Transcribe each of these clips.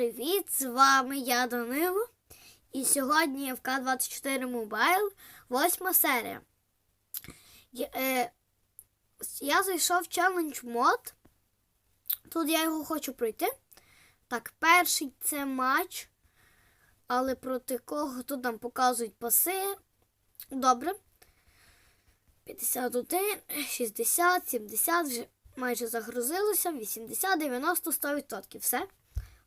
привіт! З вами я Данило. І сьогодні в К24 Mobile восьма серія. Я, е, я зайшов в челендж мод. Тут я його хочу пройти. Так, перший це матч. Але проти кого тут нам показують паси. Добре. 51, 60, 70, вже майже загрузилося. 80, 90, 100%. Все.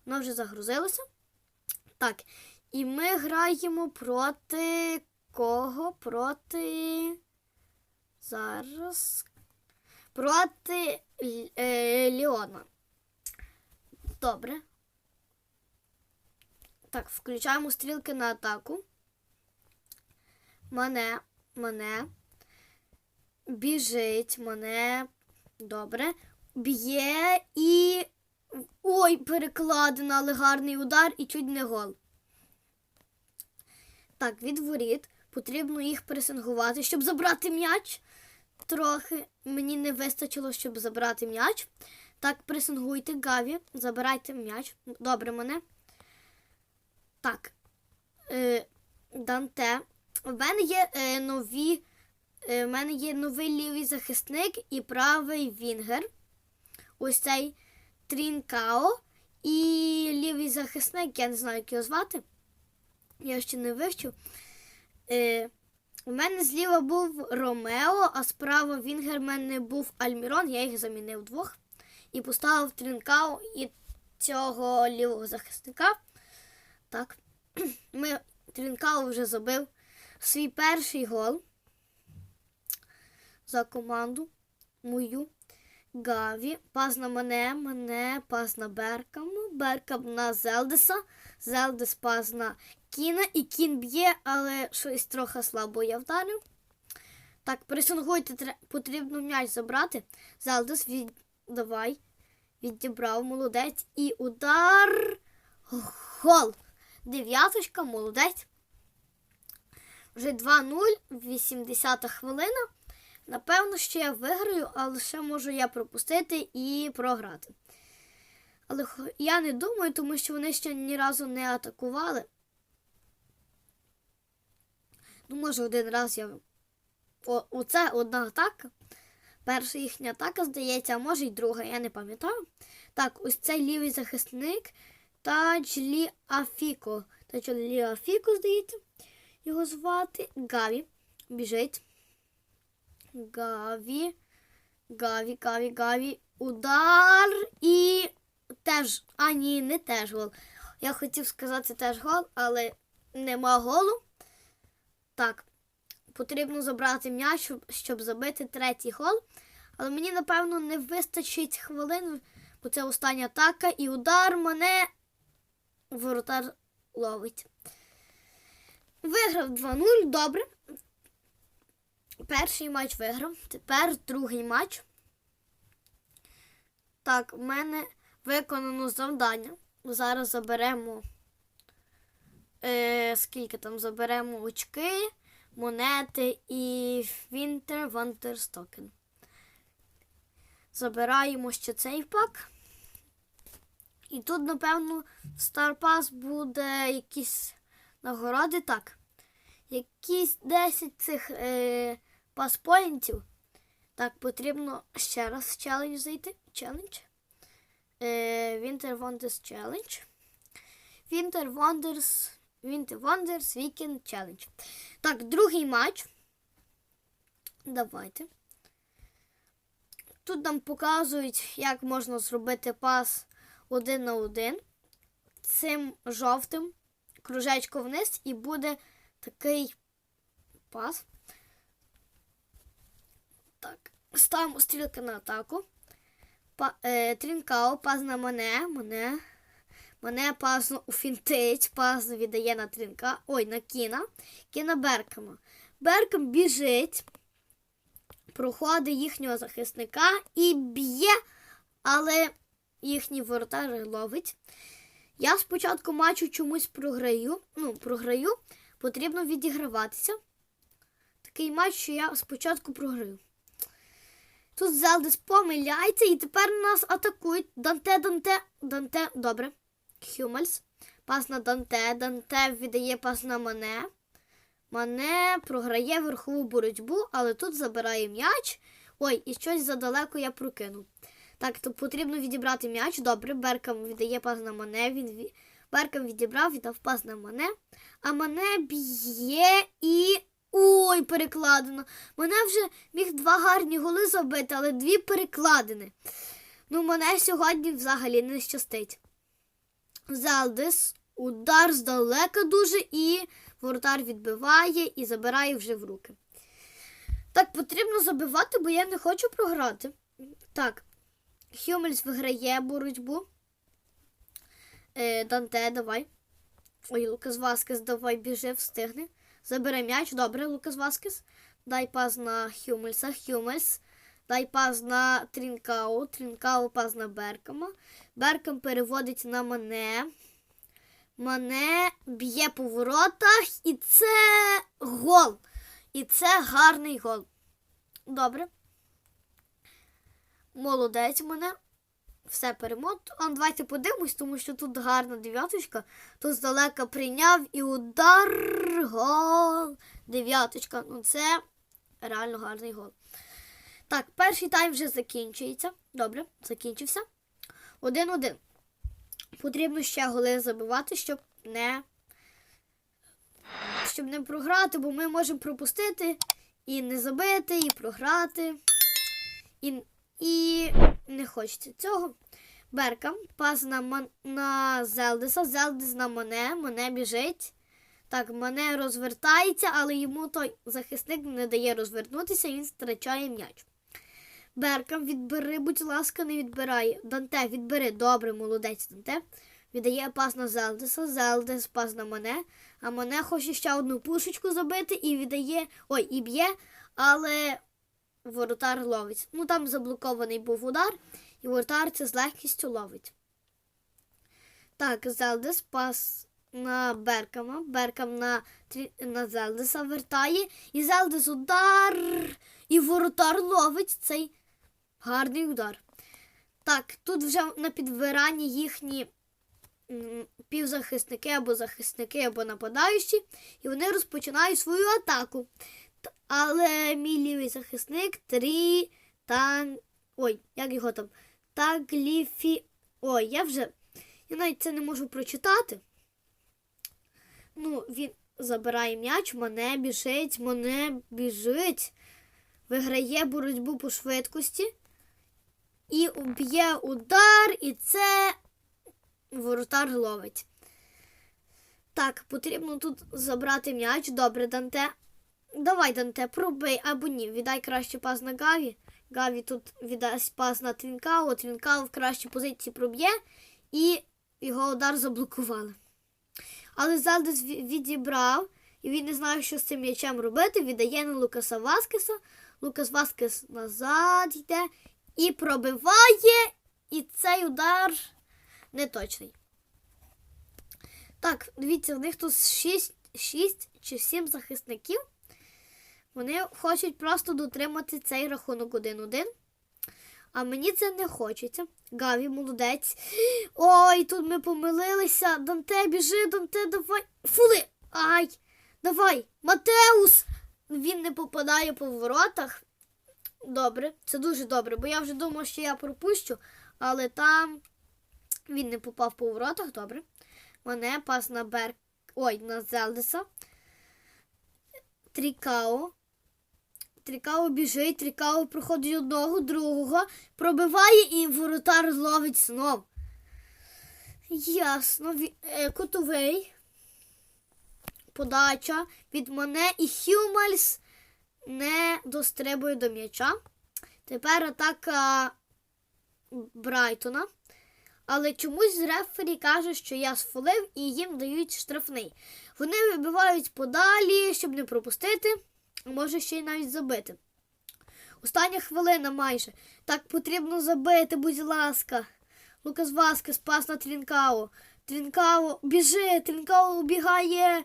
Воно вже загрузилося. Так. І ми граємо проти кого? Проти. Зараз. Проти е, Ліона. Добре. Так, включаємо стрілки на атаку. Мене, мене. Біжить, мене. Добре. Б'є і. Ой, перекладина, але гарний удар і чуть не гол. Так, від воріт. Потрібно їх пресингувати, щоб забрати м'яч. Трохи мені не вистачило, щоб забрати м'яч. Так, пресингуйте Гаві, забирайте м'яч. Добре мене. Так. Е, Данте. У мене є е, нові. Е, в мене є новий лівий захисник і правий Вінгер. Ось цей Трінкао. І лівий захисник, я не знаю, як його звати. Я ще не вивчив. Е, у мене зліва був Ромео, а справа Вінгер в мене був Альмірон. Я їх замінив двох. І поставив Трінкао і цього лівого захисника. Так. Ми Трінкао вже забив свій перший гол за команду мою. Гаві, пас на мене, мене, пас на Беркам, Беркам на Зелдеса, Зелдес пас на Кіна, і Кін б'є, але щось трохи слабо я вдарив. Так, пресингуйте, тре- потрібно м'яч забрати. Зелдес від... давай. Відібрав, молодець. І удар. Гол. Дев'яточка, молодець. Вже 2-0, 80 хвилина. Напевно, що я виграю, але ще можу я пропустити і програти. Але я не думаю, тому що вони ще ні разу не атакували. Ну, може, один раз я. О, оце одна атака. Перша їхня атака, здається, а може й друга, я не пам'ятаю. Так, ось цей лівий захисник Таджлі Афіко. Таджлі Афіко, здається, його звати. Гаві. Біжить. Гаві. Гаві, Гаві, Гаві. Удар і теж. А, ні, не теж гол. Я хотів сказати теж гол, але нема голу. Так, потрібно забрати м'яч, щоб, щоб забити третій гол. Але мені, напевно, не вистачить хвилин, бо це остання атака, і удар мене воротар ловить. Виграв 2-0, добре. Перший матч виграв. Тепер другий матч. Так, в мене виконано завдання. Зараз заберемо. Е, скільки там заберемо очки, монети і Wonders Token. Забираємо ще цей пак. І тут, напевно, в Star Pass буде якісь нагороди. Так. Якісь 10 цих е, паспоінтів. Так, потрібно ще раз в челендж зайти. Челендж. Е, Winter Wonders Challenge. Winter Wonders. Winter Wonders Weekend Challenge. Так, другий матч. Давайте. Тут нам показують, як можна зробити пас один на один. Цим жовтим кружечко вниз і буде такий пас. Так, ставимо стрілки на атаку. Па, е, Трінкао, пас на мене, мене. Мене пас у фінтить, пас віддає на трінка. Ой, на кіна. Кіна Беркама. Беркам біжить, проходить їхнього захисника і б'є, але їхній воротар ловить. Я спочатку матчу чомусь програю. Ну, програю. Потрібно відіграватися. Такий матч, що я спочатку програю. Тут Зелдес помиляється і тепер нас атакують. Данте, Данте, Данте, добре. Хюмельс. Пас на Данте. Данте віддає пас на Мане. Мане програє верхову боротьбу, але тут забирає м'яч. Ой, і щось задалеко я прокинув. Так, то потрібно відібрати м'яч. Добре, Беркам віддає пас на Мане. Він Беркам відібрав, віддав пас на Мане. А Мане б'є і. Перекладено. Мене вже міг два гарні голи забити, але дві перекладини. Ну, мене сьогодні взагалі не щастить. Залдис. Удар здалека дуже і воротар відбиває і забирає вже в руки. Так, потрібно забивати, бо я не хочу програти. Так, Хюмельс виграє боротьбу. Е, Данте, давай. Ой, Лукас Васкес, давай біжи, встигни. Забери м'яч, добре, Лукас Васкес. Дай пас на Хюмельса, Хюмельс. Дай пас на Трінкау, Трінкау пас на Беркама. Беркам переводить на Мане. Мане б'є по воротах, і це гол. І це гарний гол. Добре. Молодець мене. Все ну, давайте подивимось, тому що тут гарна дев'яточка. Тут здалека прийняв і удар. Гол. Дев'яточка. Ну це реально гарний гол. Так, перший тайм вже закінчується. Добре, закінчився. Один-один. Потрібно ще голи забивати, щоб не щоб не програти, бо ми можемо пропустити і не забити, і програти. І, і хочеться цього. Берка, пас на, на Зелдеса, Зелдес на Моне, Моне біжить. Так, Моне розвертається, але йому той захисник не дає розвернутися, він втрачає м'яч. Беркам, відбери, будь ласка, не відбирай. Данте, відбери. Добре, молодець Данте. Віддає пас на Зелдеса, Зелдес пас на Моне, а Моне хоче ще одну пушечку забити і віддає. Ой, і б'є, але воротар ловить. Ну там заблокований був удар, і воротар це з легкістю ловить. Так, Зелдес пас на Беркама. Беркам на, на Зелдеса вертає. І Зелдес удар. І воротар ловить цей гарний удар. Так, тут вже на підбиранні їхні півзахисники або захисники, або нападаючі, і вони розпочинають свою атаку. Але мій лівий захисник Трі тан. Ой, як його там? Тагліфі. Ой, я вже. Я навіть це не можу прочитати. Ну, він забирає м'яч, мене біжить, мене біжить. Виграє боротьбу по швидкості. І б'є удар, і це воротар ловить. Так, потрібно тут забрати м'яч. Добре, Данте. Давай, Данте, пробий або ні. Віддай краще пас на Гаві. Гаві тут віддасть пас на Трінкау. Трінкау в кращій позиції проб'є, і його удар заблокували. Але Залдес відібрав, і він не знає, що з цим м'ячем робити. Віддає на Лукаса Васкеса. Лукас Васкес назад йде і пробиває. І цей удар неточний. Так, дивіться, в них тут 6, 6 чи 7 захисників. Вони хочуть просто дотримати цей рахунок 1-1. А мені це не хочеться. Гаві, молодець. Ой, тут ми помилилися. Данте, біжи, Данте, давай. Фули! Ай! Давай! Матеус! Він не попадає по воротах. Добре, це дуже добре, бо я вже думав, що я пропущу, але там він не попав по воротах, добре. Мене пас на Берк. Ой, на Зелдеса. Трікао. Трікао біжить, Трікао проходить одного, другого, пробиває і воротар ловить знов. Ясно. Е, Кутовий. Подача від мене і Хюмельс не дострибує до м'яча. Тепер атака Брайтона. Але чомусь рефері каже, що я сфолив і їм дають штрафний. Вони вибивають подалі, щоб не пропустити, може ще й навіть забити. Остання хвилина майже. Так потрібно забити, будь ласка. Лукас Васкес, пас на Трінкао. Трінкао біжи, Трінкао убігає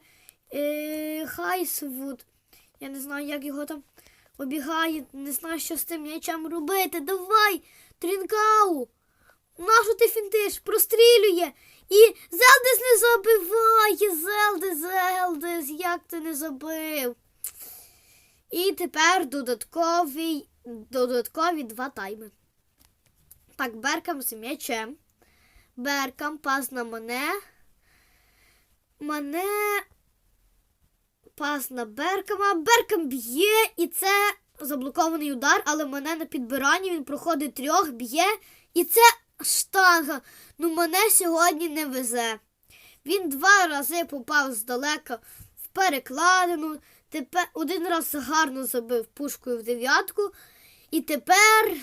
е, Хайсвуд. Я не знаю, як його там обігає, не знаю, що з тим м'ячем робити. Давай, Трінкау! Нащо ти фінтиш? Прострілює. І Зелдис не забиває. Зелдис, Зелдис, як ти не забив? І тепер додатковий, додаткові два тайми. Так, Беркам з м'ячем. Беркам пас на мене. Мене пас на Беркама. Беркам б'є, і це заблокований удар, але мене на підбиранні він проходить трьох, б'є. І це штанга. Ну мене сьогодні не везе. Він два рази попав здалека в перекладину. Тепер один раз гарно забив пушкою в дев'ятку. І тепер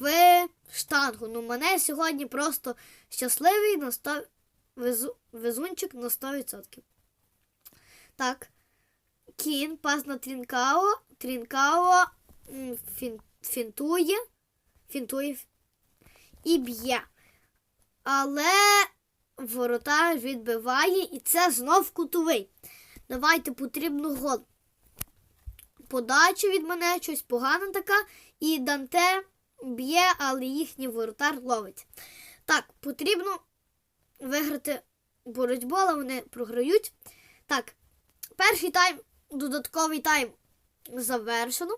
в штангу. Ну мене сьогодні просто щасливий на 100... везу... везунчик на 100%. Так. Кін, пас на Трінкао. Трінкао фін... фінтує. Фінтує і б'є. Але воротар відбиває, і це знов кутовий. Давайте потрібно гол. Подача від мене, щось погана така. І Данте б'є, але їхній воротар ловить. Так, потрібно виграти боротьбу, але вони програють. Так, перший тайм, додатковий тайм завершено.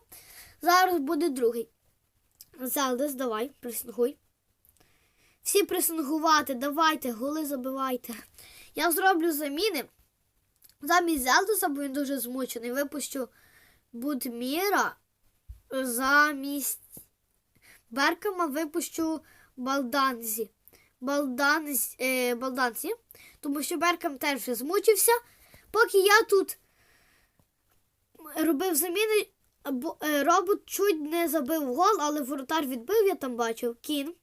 Зараз буде другий. Зелдес, давай, пресингуй. Всі пресингувати, давайте, голи забивайте. Я зроблю заміни. Замість Зелдеса, бо він дуже змучений, випущу Будміра. Замість Беркама випущу Балданзі. Балданзі, е, Балданзі. Тому що Беркам теж змучився. Поки я тут робив заміни, е, робот чуть не забив гол, але воротар відбив, я там бачив. Кін.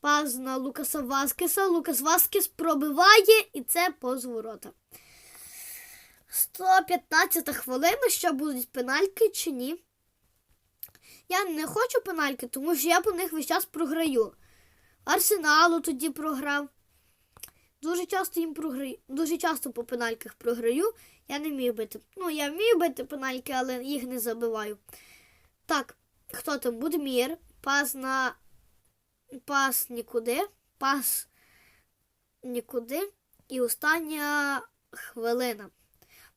Пас на Лукаса Васкеса. Лукас Васкес пробиває і це поз ворота. 115 хвилина, що будуть пенальки чи ні. Я не хочу пенальки, тому що я по них весь час програю. Арсеналу тоді програв. Дуже часто їм програю. Дуже часто по пенальках програю. Я не вмію бити. Ну, я вмію бити пенальки, але їх не забиваю. Так, хто там? Будмір. Пас на. Пас нікуди. Пас нікуди. І остання хвилина.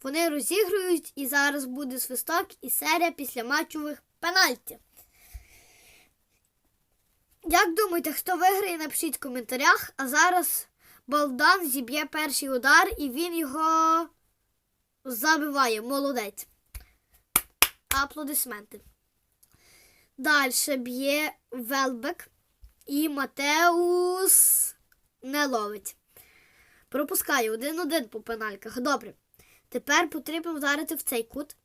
Вони розігрують, і зараз буде свисток і серія після матчових пенальті. Як думаєте, хто виграє, напишіть в коментарях. А зараз Балдан зіб'є перший удар і він його забиває. Молодець. Аплодисменти. Далі б'є Велбек і Матеус не ловить. Пропускає один-один по пенальках. Добре. Тепер потрібно вдарити в цей кут.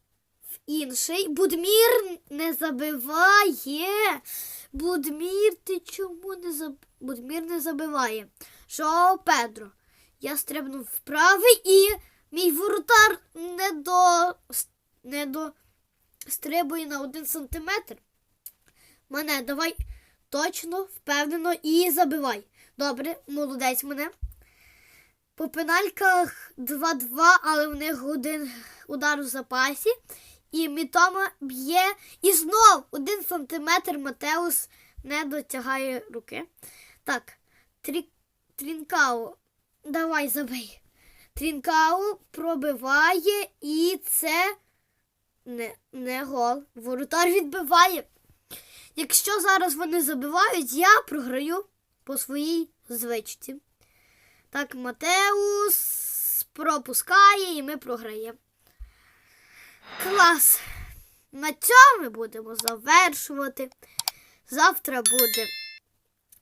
В інший. Будмір не забиває. Будмір, ти чому не заб... Будмір не забиває. Шоу Педро. Я стрибнув вправий і мій воротар не до не до стрибує на один сантиметр. Мене давай точно, впевнено і забивай. Добре, молодець мене. По пенальках 2-2, але в них один удар у запасі. І Мітома б'є. І знов один сантиметр Матеус не дотягає руки. Так, трі... Трінкау, давай забий. Трінкау пробиває і це не, не гол. Воротар відбиває. Якщо зараз вони забивають, я програю по своїй звичці. Так, Матеус пропускає і ми програємо. Клас! На цьому ми будемо завершувати. Завтра буде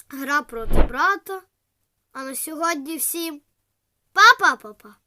гра проти брата. А на сьогодні всім па-па-па-па!